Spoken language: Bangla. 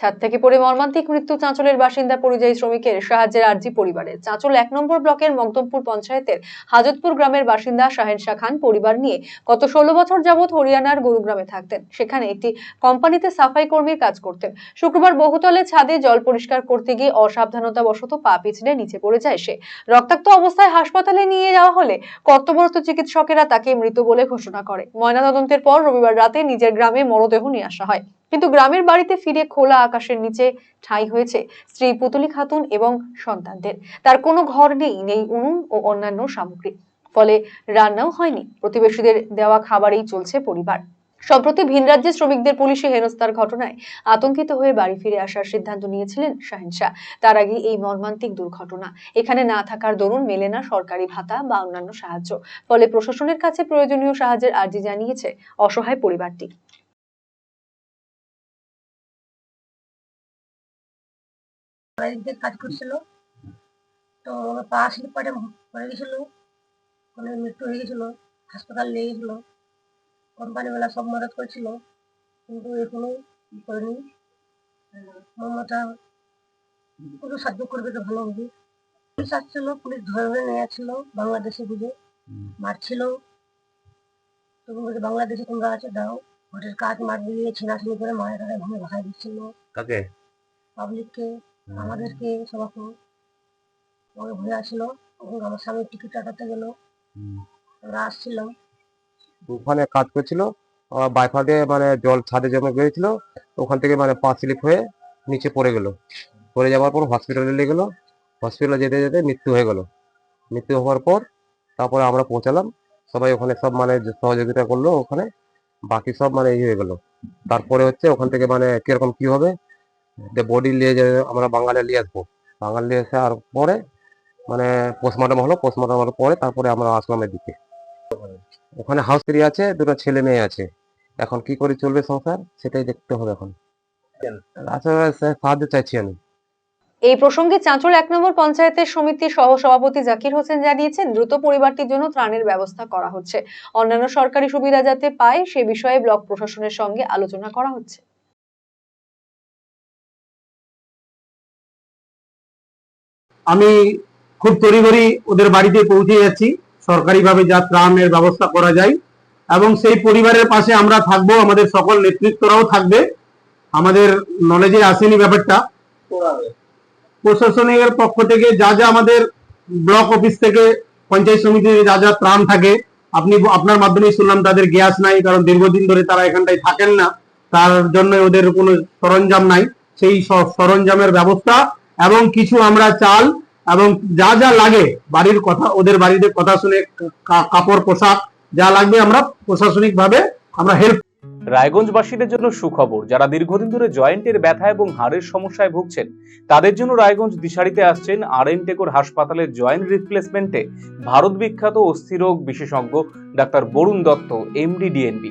ছাদ থেকে পড়ে মর্মান্তিক মৃত্যু চাঁচলের বাসিন্দা পরিযায়ী শ্রমিকের সাহায্যের আর্জি পরিবারের। চাঁচল এক নম্বর ব্লকের মগদমপুর পঞ্চায়েতের হাজতপুর গ্রামের বাসিন্দা শাহেন শাহ খান পরিবার নিয়ে গত ষোলো বছর যাবৎ হরিয়ানার গুরুগ্রামে থাকতেন। সেখানে একটি কোম্পানিতে সাফাই কর্মীর কাজ করতেন। শুক্রবার বহুতলে ছাদে জল পরিষ্কার করতে গিয়ে অসাবধানতাবশত পা পিছলে নিচে পড়ে যায় সে। রক্তাক্ত অবস্থায় হাসপাতালে নিয়ে যাওয়া হলে কর্তব্যরত চিকিৎসকেরা তাকে মৃত বলে ঘোষণা করে। ময়নাতদন্তের পর রবিবার রাতে নিজের গ্রামে মরদেহ নিয়ে আসা হয়। কিন্তু গ্রামের বাড়িতে ফিরে খোলা আকাশের নিচে ঠাঁই হয়েছে স্ত্রী পুতুলি খাতুন এবং সন্তানদের। তার কোনো ঘর নেই নেই উনুন ও অন্যান্য সামগ্রী। ফলে রান্নাও হয়নি, প্রতিবেশীদের দেওয়া খাবারেই চলছে পরিবার। সম্প্রতি ভিন রাজ্যে শ্রমিকদের পুলিশে হেনস্থার ঘটনায় আতঙ্কিত হয়ে বাড়ি ফিরে আসার সিদ্ধান্ত নিয়েছিলেন শাহিন শাহ। তার আগে এই মর্মান্তিক দুর্ঘটনা। এখানে না থাকার দরুন মেলে না সরকারি ভাতা বা অন্যান্য সাহায্য। ফলে প্রশাসনের কাছে প্রয়োজনীয় সাহায্যের আর্জি জানিয়েছে অসহায় পরিবারটি। বাড়িতে কাজ করছিল। তো পা স্লিপ পাটে পড়ে গেছিল। ওখানে মৃত্যু হয়ে গেছিল হাসপাতাল নিয়ে গেছিল। কোম্পানিওয়ালা সব মদত করেছিল কিন্তু এখনও ই করেনি। মমতা কোনো সাহায্য করবে তো ভালো হবে। পুলিশ আসছিল পুলিশ ধরে ধরে নিয়ে আসছিল বাংলাদেশে বুঝে মারছিল। তখন বলছে বাংলাদেশে তোমরা আছে দাও। ভোটের কাজ মার দিয়ে ছেনাছুনি করে মায়ের ঘুমে ভাসাই দিচ্ছিল। কাকে? পাবলিককে আমাদেরকে সবাইকে ওই ভয় আসলো আমার স্বামী টিকিট কাটাতে গেল। আমরা আসছিলাম। ওখানে কাজ করছিল বাইফাতে মানে জল ছাদে জমে গিয়েছিল ওখান থেকে মানে পা স্লিপ হয়ে নিচে পড়ে গেল। পড়ে যাওয়ার পর হসপিটালে নিয়ে গেলো। হসপিটালে যেতে যেতে মৃত্যু হয়ে গেল। মৃত্যু হওয়ার পর তারপরে আমরা পৌঁছালাম। সবাই ওখানে সব মানে সহযোগিতা করল ওখানে বাকি সব মানে ইয়ে হয়ে গেল। তারপরে হচ্ছে ওখান থেকে মানে কীরকম কি হবে বডি নিয়ে যে আমরা বাঙালি নিয়ে আসব। বাঙালি নিয়ে আসার পরে মানে পোস্টমর্টম হলো পোস্টমর্টম হওয়ার পরে তারপরে আমরা আসলাম এদিকে ওখানে হাউস স্ত্রী আছে, দুটো ছেলে মেয়ে আছে। এখন কি করে চলবে সংসার, সেটাই দেখতে হবে এখন। আচ্ছা সাহায্য চাইছি আমি। এই প্রসঙ্গে চাঁচল এক নম্বর পঞ্চায়েতের সমিতির সহ সভাপতি জাকির হোসেন জানিয়েছেন, দ্রুত পরিবারটির জন্য ত্রাণের ব্যবস্থা করা হচ্ছে। অন্যান্য সরকারি সুবিধা যাতে পায়, সে বিষয়ে ব্লক প্রশাসনের সঙ্গে আলোচনা করা হচ্ছে। আমি খুব তড়িঘড়ি ওদের বাড়িতে পৌঁছে যাচ্ছি। সরকারিভাবে যা ত্রাণের ব্যবস্থা করা যায়। এবং সেই পরিবারের পাশে আমরা থাকব, আমাদের সকল নেতৃত্বরাও থাকবে। আমাদের নলেজে আসেনি ব্যাপারটা। প্রশাসনের পক্ষ থেকে যা যা আমাদের ব্লক অফিস থেকে, পঞ্চায়েত সমিতির যা যা ত্রাণ থাকে, আপনি আপনার মাধ্যমে শুনলাম তাদের গ্যাস নাই, কারণ দীর্ঘদিন ধরে তারা এখানটায় থাকেন না। তার জন্য ওদের কোনো সরঞ্জাম নাই। সেই সরঞ্জামের ব্যবস্থা এবং কিছু আমরা চাল এবং যা যা লাগে, বাড়ির কথা, ওদের বাড়িতে কথা শুনে কাপড়, পোশাক যা লাগবে আমরা প্রশাসনিক ভাবে আমরা হেল্প রায়গঞ্জবাসীদের জন্য সুখবর, যারা দীর্ঘদিন ধরে জয়েন্টের ব্যথা এবং হাড়ের সমস্যায় ভুগছেন, তাদের জন্য রায়গঞ্জ দিশারিতে আসছেন আর এন টেকোর হাসপাতালের জয়েন্ট রিপ্লেসমেন্টে ভারত বিখ্যাত অস্থিরোগ বিশেষজ্ঞ doctor Barun Dutta MD DNB